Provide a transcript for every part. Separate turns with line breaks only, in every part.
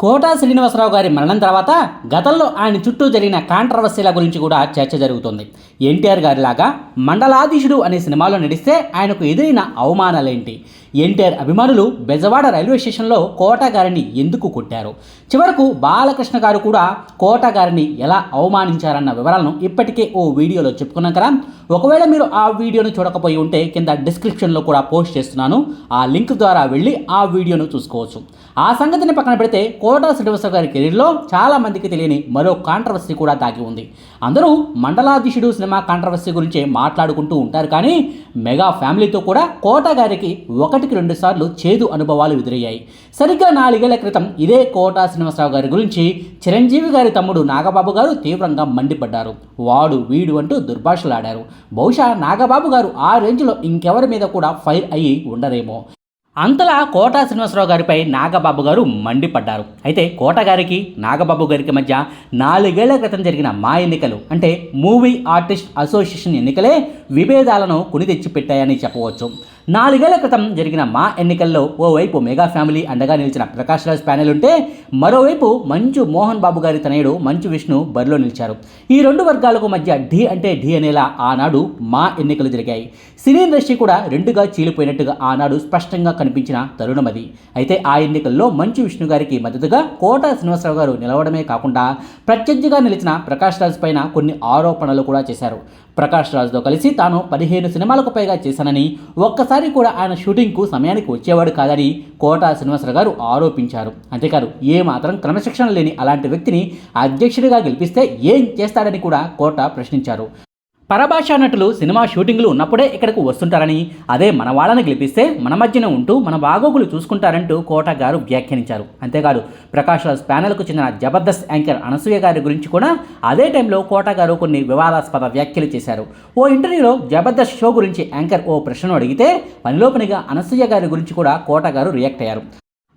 Quota Srinivasarao గారి మరణం తర్వాత గతంలో ఆయన చుట్టూ జరిగిన కాంట్రవర్సీల గురించి కూడా చర్చ జరుగుతుంది. ఎన్టీఆర్ గారిలాగా మండలాధీశుడు అనే సినిమాలో నడిస్తే ఆయనకు ఎదురైన అవమానాలేంటి? ఎన్టీఆర్ అభిమానులు బెజవాడ రైల్వే స్టేషన్లో కోట గారిని ఎందుకు కొట్టారు? చివరకు బాలకృష్ణ గారు కూడా కోట గారిని ఎలా అవమానించారన్న వివరాలను ఇప్పటికే ఓ వీడియోలో చెప్పుకున్నాం కదా. ఒకవేళ మీరు ఆ వీడియోను చూడకపోయి ఉంటే కింద డిస్క్రిప్షన్లో కూడా పోస్ట్ చేస్తున్నాను. ఆ లింక్ ద్వారా వెళ్ళి ఆ వీడియోను చూసుకోవచ్చు. ఆ సంగతిని పక్కన పెడితే కోటా శ్రీనివాసరావు గారి కెరీర్లో చాలా మందికి తెలియని మరో కాంట్రవర్సీ కూడా దాగి ఉంది. అందరూ మండలాధీశుడు సినిమా కాంట్రవర్సీ గురించి మాట్లాడుకుంటూ ఉంటారు కానీ మెగా ఫ్యామిలీతో కూడా కోట గారికి ఒక ఒకటికి రెండు సార్లు చేదు అనుభవాలు ఎదురయ్యాయి. సరిగ్గా నాలుగేళ్ళ క్రితం ఇదే కోటా శ్రీనివాసరావు గారి గురించి చిరంజీవి గారి తమ్ముడు నాగబాబు గారు తీవ్రంగా మండిపడ్డారు. వాడు వీడు అంటూ దుర్భాషలాడారు. బహుశా నాగబాబు గారు ఆ రేంజ్లో ఇంకెవరి మీద కూడా ఫైర్ అయ్యి ఉండరేమో. అంతలా కోటా శ్రీనివాసరావు గారిపై నాగబాబు గారు మండిపడ్డారు. అయితే కోట గారికి నాగబాబు గారికి మధ్య నాలుగేళ్ళ క్రితం జరిగిన మా ఎన్నికలు అంటే మూవీ ఆర్టిస్ట్ అసోసియేషన్ ఎన్నికలే విభేదాలను కొని తెచ్చిపెట్టాయని చెప్పవచ్చు. నాలుగేళ్ళ క్రితం జరిగిన మా ఎన్నికల్లో ఓవైపు మెగా ఫ్యామిలీ అండగా నిలిచిన ప్రకాష్ రాజ్ ప్యానెల్ ఉంటే మరోవైపు మంచు మోహన్ బాబు గారి తనయుడు మంచు విష్ణు బరిలో నిలిచారు. ఈ రెండు వర్గాలకు మధ్య ఢీ అంటే ఢీ అనేలా ఆనాడు మా ఎన్నికలు జరిగాయి. సినీ ఇండస్ట్రీ కూడా రెండుగా చీలిపోయినట్టుగా ఆనాడు స్పష్టంగా కనిపించిన తరుణం అది. అయితే ఆ ఎన్నికల్లో మంచు విష్ణు గారికి మద్దతుగా కోట శ్రీనివాసరావు గారు నిలవడమే కాకుండా ప్రత్యర్థిగా నిలిచిన ప్రకాష్ రాజ్ పైన కొన్ని ఆరోపణలు కూడా చేశారు. ప్రకాష్ రాజ్తో కలిసి తాను పదిహేను సినిమాలకు పైగా చేశానని ఒక్కసారి కూడా ఆయన షూటింగ్కు సమయానికి వచ్చేవాడు కాదని కోట శ్రీనివాసరావు గారు ఆరోపించారు. అంతేకాదు ఏ మాత్రం క్రమశిక్షణ లేని అలాంటి వ్యక్తిని అధ్యక్షుడిగా గెలిపిస్తే ఏం చేస్తాడని కూడా కోట ప్రశ్నించారు. పరభాష నటులు సినిమా షూటింగ్లు ఉన్నప్పుడే ఇక్కడకు వస్తుంటారని అదే మన వాళ్ళని గెలిపిస్తే మన మధ్యన ఉంటూ మన బాగోగులు చూసుకుంటారంటూ కోట గారు వ్యాఖ్యానించారు. అంతేకాదు ప్రకాష్ రాజ్ ప్యానెల్కు చెందిన జబర్దస్త్ యాంకర్ అనసూయ గారి గురించి కూడా అదే టైంలో కోట గారు కొన్ని వివాదాస్పద వ్యాఖ్యలు చేశారు. ఓ ఇంటర్వ్యూలో జబర్దస్త్ షో గురించి యాంకర్ ఓ ప్రశ్నను అడిగితే పనిలో పనిగా అనసూయ గారి గురించి కూడా కోట గారు రియాక్ట్ అయ్యారు.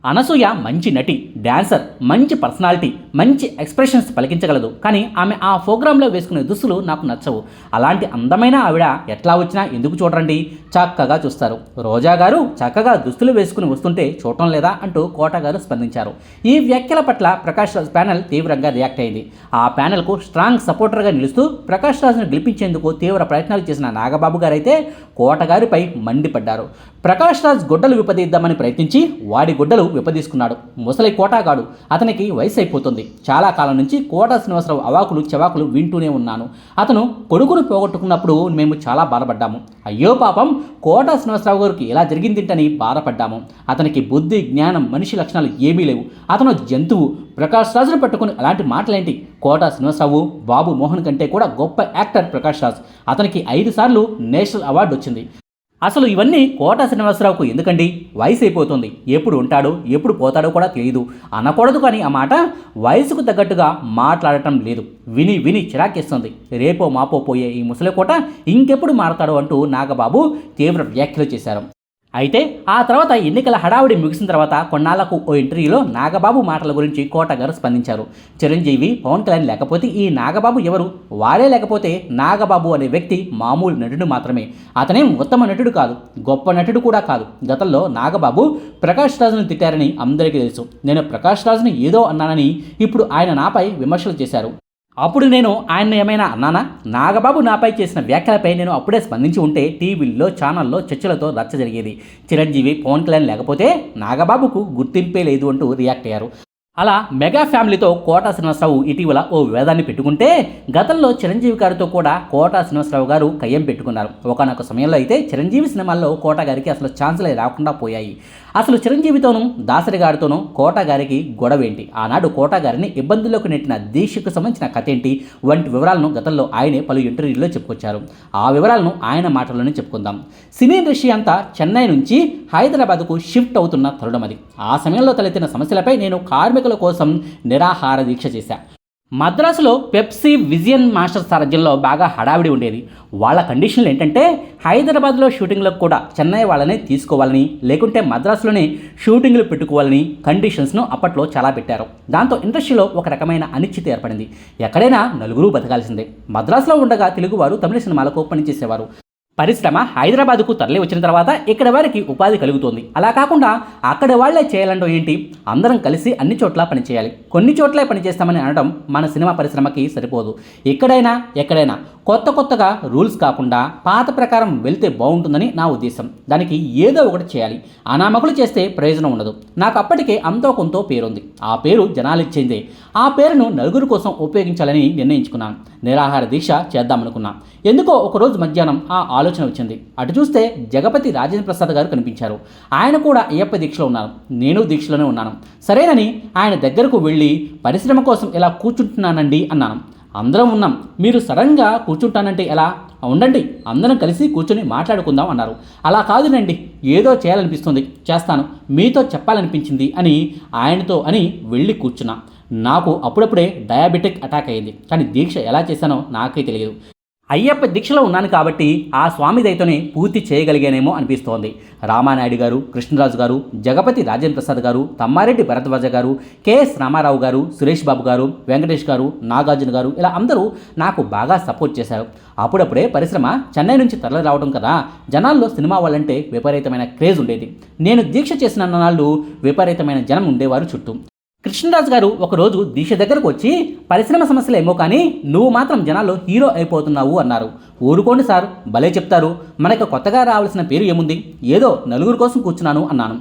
అనసూయ మంచి నటి డాన్సర్ మంచి పర్సనాలిటీ మంచి ఎక్స్ప్రెషన్స్ పలికించగలదు. కానీ ఆమె ఆ ప్రోగ్రాంలో వేసుకునే దుస్తులు నాకు నచ్చవు. అలాంటి అందమైన ఆవిడ ఎట్లా వచ్చినా ఎందుకు చూడరండి? చక్కగా చూస్తారు. రోజా గారు చక్కగా దుస్తులు వేసుకుని వస్తుంటే చూడటం లేదా అంటూ కోట గారు స్పందించారు. ఈ వ్యాఖ్యల పట్ల ప్రకాష్ రాజ్ ప్యానెల్ తీవ్రంగా రియాక్ట్ అయింది. ఆ ప్యానెల్కు స్ట్రాంగ్ సపోర్టర్గా నిలుస్తూ ప్రకాష్ రాజ్ను గెలిపించేందుకు తీవ్ర ప్రయత్నాలు చేసిన నాగబాబు గారైతే కోటగారిపై మండిపడ్డారు. ప్రకాష్ రాజ్ గుడ్డలు విపదీద్దామని ప్రయత్నించి వాడి గుడ్డలు విపదీసుకున్నాడు ముసలి కోటాగాడు. అతనికి వయసు అయిపోతుంది చాలా కాలం నుంచి కోట శ్రీనివాసరావు అవాకులు చెవాకులు వింటూనే ఉన్నాను. అతను కొడుకును పోగొట్టుకున్నప్పుడు మేము చాలా బాధపడ్డాము. అయ్యో పాపం కోట శ్రీనివాసరావు గారికి ఎలా జరిగిందింటని బాధపడ్డాము. అతనికి బుద్ధి జ్ఞానం మనిషి లక్షణాలు ఏమీ లేవు. అతను జంతువు. ప్రకాష్ రాజును పట్టుకుని అలాంటి మాటలేంటి? కోట శ్రీనివాసరావు బాబు మోహన్ కంటే కూడా గొప్ప యాక్టర్ ప్రకాష్ రాజ్. అతనికి ఐదు సార్లు నేషనల్ అవార్డు వచ్చింది. అసలు ఇవన్నీ కోట శ్రీనివాసరావుకు ఎందుకండి? వయసు అయిపోతుంది ఎప్పుడు ఉంటాడో ఎప్పుడు పోతాడో కూడా తెలియదు అనకూడదు కానీ ఆ మాట వయసుకు తగ్గట్టుగా మాట్లాడటం లేదు. విని విని చిరాకేస్తుంది. రేపో మాపో పోయే ఈ ముసలి కోట ఇంకెప్పుడు మారతాడో అంటూ నాగబాబు తీవ్ర వ్యాఖ్యలు చేశారు. అయితే ఆ తర్వాత ఎన్నికల హడావిడి ముగిసిన తర్వాత కొన్నాళ్ళకు ఓ ఇంటర్వ్యూలో నాగబాబు మాటల గురించి కోట గారు స్పందించారు. చిరంజీవి పవన్ కళ్యాణ్ లేకపోతే ఈ నాగబాబు ఎవరు? వారే లేకపోతే నాగబాబు అనే వ్యక్తి మామూలు నటుడు మాత్రమే. అతనేం ఉత్తమ నటుడు కాదు గొప్ప నటుడు కూడా కాదు. గతంలో నాగబాబు ప్రకాష్ రాజును తిట్టారని అందరికీ తెలుసు. నేను ప్రకాష్ రాజుని ఏదో అన్నానని ఇప్పుడు ఆయన నాపై విమర్శలు చేశారు. అప్పుడు నేను ఆయన ఏమైనా అన్నానా నాగబాబు నాపై చేసిన వ్యాఖ్యలపై నేను అప్పుడే స్పందించి ఉంటే టీవీల్లో ఛానల్లో చర్చలతో రచ్చ జరిగేది. చిరంజీవి పవన్ కళ్యాణ్ లేకపోతే నాగబాబుకు గుర్తింపే లేదు అంటూ రియాక్ట్ అయ్యారు. అలా మెగా ఫ్యామిలీతో కోటా శ్రీనివాసరావు ఇటీవల ఓ వివాదాన్ని పెట్టుకుంటే గతంలో చిరంజీవి గారితో కూడా కోటా శ్రీనివాసరావు గారు కయ్యం పెట్టుకున్నారు. ఒకనొక సమయంలో అయితే చిరంజీవి సినిమాల్లో కోట గారికి అసలు ఛాన్సులే రాకుండా పోయాయి. అసలు చిరంజీవితోనూ దాసరి గారితోనూ గొడవేంటి? గారికి ఆనాడు కోటాగారిని ఇబ్బందుల్లోకి నెట్టిన దీక్షకు సంబంధించిన కథ ఏంటి వంటి వివరాలను గతంలో ఆయనే పలు ఇంటర్వ్యూల్లో చెప్పుకొచ్చారు. ఆ వివరాలను ఆయన మాటల్లోనే చెప్పుకుందాం. సినీ ఇండస్ట్రీ అంతా చెన్నై నుంచి హైదరాబాద్కు షిఫ్ట్ అవుతున్న తరుణం అది ఆ సమయంలో తలెత్తిన సమస్యలపై నేను కార్మికుల కోసం నిరాహార దీక్ష చేశా. మద్రాసులో పెప్సీ విజయన్ మాస్టర్ సారథ్యంలో బాగా హడావిడి ఉండేది. వాళ్ళ కండిషన్లు ఏంటంటే హైదరాబాద్లో షూటింగ్లకు కూడా చెన్నై వాళ్ళని తీసుకోవాలని లేకుంటే మద్రాసులోనే షూటింగ్లు పెట్టుకోవాలని కండిషన్స్ను అప్పట్లో చాలా పెట్టారు. దాంతో ఇండస్ట్రీలో ఒక రకమైన అనిశ్చితి ఏర్పడింది. ఎక్కడైనా నలుగురు బతకాల్సిందే. మద్రాసులో ఉండగా తెలుగువారు తమిళ సినిమాలకు పనిచేసేవారు. పరిశ్రమ హైదరాబాద్కు తరలి వచ్చిన తర్వాత ఇక్కడ వారికి ఉపాధి కలుగుతుంది. అలా కాకుండా అక్కడ వాళ్ళే చేయాలంటూ ఏంటి? అందరం కలిసి అన్ని చోట్ల పనిచేయాలి. కొన్ని చోట్లే పనిచేస్తామని అనడం మన సినిమా పరిశ్రమకి సరిపోదు. ఎక్కడైనా ఎక్కడైనా కొత్త కొత్తగా రూల్స్ కాకుండా పాత ప్రకారం వెళ్తే బాగుంటుందని నా ఉద్దేశం. దానికి ఏదో ఒకటి చేయాలి. అనామకులు చేస్తే ప్రయోజనం ఉండదు. నాకు అప్పటికే అంతో కొంతో పేరుంది. ఆ పేరు జనాలు ఇచ్చిందే ఆ పేరును నలుగురు కోసం ఉపయోగించాలని నిర్ణయించుకున్నాను. నిరాహార దీక్ష చేద్దామనుకున్నా. ఎందుకో ఒకరోజు మధ్యాహ్నం ఆ ఆలోచన వచ్చింది. అటు చూస్తే జగపతి రాజేంద్ర ప్రసాద్ గారు కనిపించారు. ఆయన కూడా అయ్యప్ప దీక్షలో ఉన్నారు. నేను దీక్షలోనే ఉన్నాను. సరేనని ఆయన దగ్గరకు వెళ్ళి పరిశ్రమ కోసం ఇలా కూర్చుంటున్నానండి అన్నాను. అందరం ఉన్నాం. మీరు సడన్గా కూర్చుంటానంటే ఎలా? ఉండండి. అందరం కలిసి కూర్చొని మాట్లాడుకుందాం అన్నారు. అలా కాదునండి ఏదో చేయాలనిపిస్తుంది. చేస్తాను. మీతో చెప్పాలనిపించింది అని ఆయనతో అని వెళ్ళి కూర్చున్నా. నాకు అప్పుడప్పుడే డయాబెటిక్ అటాక్ అయ్యింది కానీ దీక్ష ఎలా చేశానో నాకే తెలియదు. అయ్యప్ప దీక్షలో ఉన్నాను కాబట్టి ఆ స్వామి దయతోనే పూర్తి చేయగలిగానేమో అనిపిస్తోంది. రామానాయుడు గారు కృష్ణరాజు గారు జగపతి రాజేంద్ర ప్రసాద్ గారు తమ్మారెడ్డి భరద్వాజ గారు కెఎస్ రామారావు గారు సురేష్ బాబు గారు వెంకటేష్ గారు నాగార్జున గారు ఇలా అందరూ నాకు బాగా సపోర్ట్ చేశారు. అప్పుడప్పుడే పరిశ్రమ చెన్నై నుంచి తరలి రావడం కదా జనాల్లో సినిమా వాళ్ళంటే విపరీతమైన క్రేజ్ ఉండేది. నేను దీక్ష చేసిన నాళ్ళు విపరీతమైన జనం ఉండేవారు చుట్టూ. కృష్ణరాజు గారు ఒకరోజు దీక్ష దగ్గరకు వచ్చి పరిశ్రమ సమస్యలు ఏమో కానీ నువ్వు మాత్రం జనాల్లో హీరో అయిపోతున్నావు అన్నారు. ఊరుకోండి సార్ భలే చెప్తారు. మనకు కొత్తగా రావాల్సిన పేరు ఏముంది? ఏదో నలుగురు కోసం కూర్చున్నాను అన్నాను.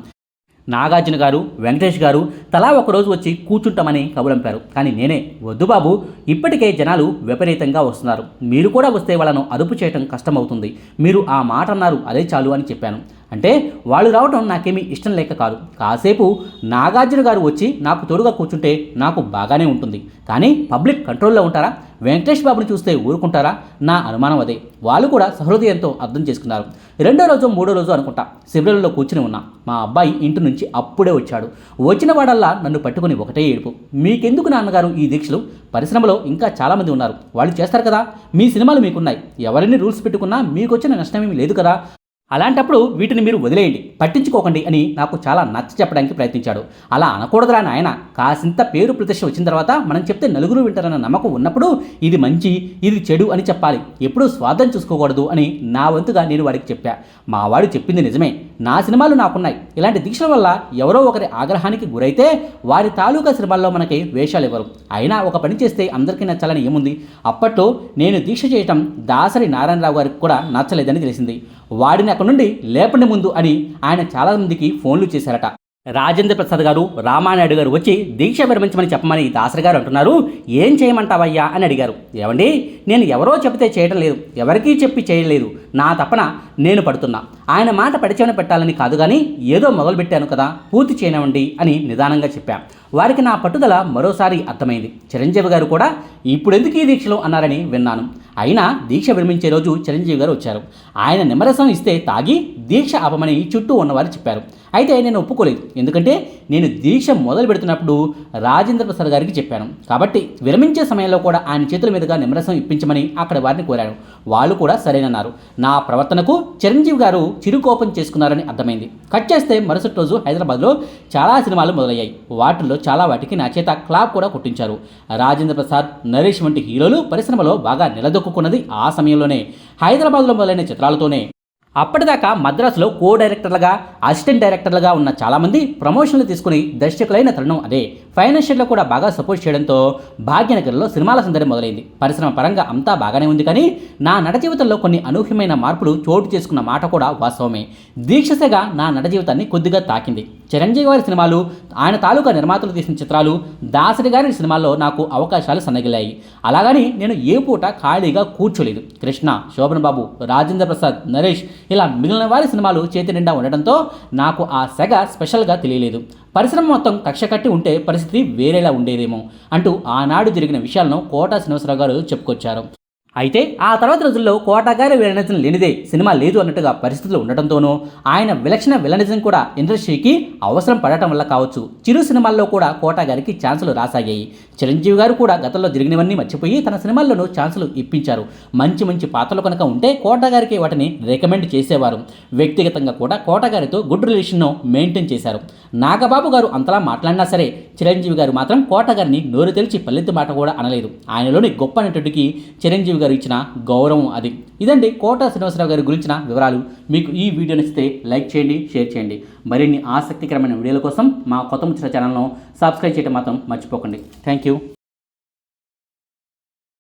నాగార్జున గారు వెంకటేష్ గారు తలా ఒకరోజు వచ్చి కూర్చుంటామని కబులంపారు కానీ నేనే వద్దు బాబు ఇప్పటికే జనాలు విపరీతంగా వస్తున్నారు. మీరు కూడా వస్తే వాళ్ళను అదుపు చేయటం కష్టమవుతుంది. మీరు ఆ మాట అన్నారు అదే చాలు అని చెప్పాను. అంటే వాళ్ళు రావడం నాకేమీ ఇష్టం లేక కాదు. కాసేపు నాగార్జున గారు వచ్చి నాకు తోడుగా కూర్చుంటే నాకు బాగానే ఉంటుంది. కానీ పబ్లిక్ కంట్రోల్లో ఉంటారా? వెంకటేష్ బాబుని చూస్తే ఊరుకుంటారా? నా అనుమానం అదే. వాళ్ళు కూడా సహృదయంతో అర్థం చేసుకున్నారు. రెండో రోజు మూడో రోజు అనుకుంటా శిబిరంలో కూర్చుని ఉన్నా. మా అబ్బాయి ఇంటి నుంచి అప్పుడే వచ్చాడు. వచ్చిన వాడల్లా నన్ను పట్టుకుని ఒకటే ఏడుపు. మీకెందుకు నాన్నగారు ఈ దీక్షలు? పరిశ్రమలో ఇంకా చాలామంది ఉన్నారు. వాళ్ళు చేస్తారు కదా? మీ సినిమాలు మీకున్నాయి. ఎవరిని రూల్స్ పెట్టుకున్నా మీకు వచ్చిన నష్టమేమీ లేదు కదా? అలాంటప్పుడు వీటిని మీరు వదిలేయండి. పట్టించుకోకండి అని నాకు చాలా నచ్చ చెప్పడానికి ప్రయత్నించాడు. అలా అనకూడదురా నాయన. కాసింత పేరు ప్రతిష్ట వచ్చిన తర్వాత మనం చెప్తే నలుగురు వింటారన్న నమ్మకం ఉన్నప్పుడు ఇది మంచి ఇది చెడు అని చెప్పాలి. ఎప్పుడూ స్వార్థం చూసుకోకూడదు అని నా వంతుగా నేను వాడికి చెప్పా. మా వాడు చెప్పింది నిజమే. నా సినిమాలు నాకున్నాయి. ఇలాంటి దీక్షల వల్ల ఎవరో ఒకరి ఆగ్రహానికి గురైతే వారి తాలూకా సినిమాల్లో మనకి వేషాలు ఇవ్వరు. అయినా ఒక పని చేస్తే అందరికీ నచ్చాలని ఏముంది? అప్పట్లో నేను దీక్ష చేయటం దాసరి నారాయణరావు గారికి కూడా నచ్చలేదని తెలిసింది. వాడిని అక్కడి నుండి లేపండి ముందు అని ఆయన చాలామందికి ఫోన్లు చేశారట. రాజేంద్ర ప్రసాద్ గారు రామానాయుడు గారు వచ్చి దీక్ష విరమించమని చెప్పమని దాసరి గారు అంటున్నారు. ఏం చేయమంటావయ్యా? అని అడిగారు. ఏమండి నేను ఎవరో చెబితే చేయడం లేదు. ఎవరికీ చెప్పి చేయలేదు. నా తపన నేను పడుతున్నా. ఆయన మాట పడిచేవన పెట్టాలని కాదు కానీ ఏదో మొదలుపెట్టాను కదా పూర్తి చేయనివ్వండి అని నిదానంగా చెప్పాం. వారికి నా పట్టుదల మరోసారి అర్థమైంది. చిరంజీవి గారు కూడా ఇప్పుడెందుకు ఈ దీక్షలు అన్నారని విన్నాను. అయినా దీక్ష విరమించే రోజు చిరంజీవి గారు వచ్చారు. ఆయన నిమ్మరసం ఇస్తే తాగి దీక్ష ఆపమని చుట్టూ ఉన్నవారు చెప్పారు. అయితే నేను ఒప్పుకోలేదు. ఎందుకంటే నేను దీక్ష మొదలు పెడుతున్నప్పుడు రాజేంద్ర ప్రసాద్ గారికి చెప్పాను. కాబట్టి విరమించే సమయంలో కూడా ఆయన చేతుల మీదుగా నిమ్మరసం ఇప్పించమని అక్కడ వారిని కోరాను. వాళ్ళు కూడా సరేనన్నారు. నా ప్రవర్తనకు చిరంజీవి గారు చిరుకోపం చేసుకున్నారని అర్థమైంది. కట్ చేస్తే మరుసటి రోజు హైదరాబాద్లో చాలా సినిమాలు మొదలయ్యాయి. వాటిల్లో చాలా వాటికి నా చేత క్లాప్ కూడా కొట్టించారు. రాజేంద్ర ప్రసాద్ నరేష్ వంటి హీరోలు పరిశ్రమలో బాగా నిలదొక్కున్నది ఆ సమయంలోనే. హైదరాబాద్లో మొదలైన చిత్రాలతోనే. అప్పటిదాకా మద్రాసులో కో డైరెక్టర్లుగా అసిస్టెంట్ డైరెక్టర్లుగా ఉన్న చాలామంది ప్రమోషన్లు తీసుకుని దర్శకులైన తరుణం అదే. ఫైనాన్షియల్లో కూడా బాగా సపోర్ట్ చేయడంతో భాగ్యనగర్లో సినిమాల సందడి మొదలైంది. పరిశ్రమ పరంగా అంతా బాగానే ఉంది కానీ నా నట జీవితంలో కొన్ని అనూహ్యమైన మార్పులు చోటు చేసుకున్న మాట కూడా వాస్తవమే. దీక్షసగా నా నట జీవితాన్ని కొద్దిగా తాకింది. చిరంజీవి గారి సినిమాలు ఆయన తాలూకా నిర్మాతలు తీసిన చిత్రాలు దాసరి గారి సినిమాల్లో నాకు అవకాశాలు సన్నగిలాయి. అలాగని నేను ఏ పూట ఖాళీగా కూర్చోలేదు. కృష్ణ శోభన్ బాబు రాజేంద్ర ప్రసాద్ నరేష్ ఇలా మిగిలిన వారి సినిమాలు చేతి నిండా ఉండడంతో నాకు ఆ సెగ స్పెషల్గా తెలియలేదు. పరిశ్రమ మొత్తం కక్ష కట్టి ఉంటే పరిస్థితి వేరేలా ఉండేదేమో అంటూ ఆనాడు జరిగిన విషయాలను కోటా శ్రీనివాసరావు గారు చెప్పుకొచ్చారు. అయితే ఆ తర్వాత రోజుల్లో కోటగారి విలనిజం లేనిదే సినిమా లేదు అన్నట్టుగా పరిస్థితులు ఉండటంతోనూ ఆయన విలక్షణ విలనిజం కూడా ఇండస్ట్రీకి అవసరం పడటం వల్ల కావచ్చు. చిరు సినిమాల్లో కూడా కోటగారికి ఛాన్సులు రాసాగాయి. చిరంజీవి గారు కూడా గతంలో జరిగినవన్నీ మర్చిపోయి తన సినిమాల్లోనూ ఛాన్సులు ఇప్పించారు. మంచి మంచి పాత్రలు కనుక ఉంటే కోటగారికి వాటిని రికమెండ్ చేసేవారు. వ్యక్తిగతంగా కూడా కోటగారితో గుడ్ రిలేషన్ను మెయింటైన్ చేశారు. నాగబాబు గారు అంతలా మాట్లాడినా సరే చిరంజీవి గారు మాత్రం కోటగారిని నోరు తెలిచి పల్లెత్తు మాట కూడా అనలేదు. ఆయనలోని గొప్ప నటుడికి చిరంజీవి గారు ఇచ్చిన గౌరవం అది. ఇదండి కోట శ్రీనివాసరావు గారి గురించిన వివరాలు. మీకు ఈ వీడియో నచ్చితే లైక్ చేయండి షేర్ చేయండి. మరిన్ని ఆసక్తికరమైన వీడియోల కోసం మా కొత్త ముచ్చిన ఛానల్ను సబ్స్క్రైబ్ చేయడం మాత్రం మర్చిపోకండి. Thank you.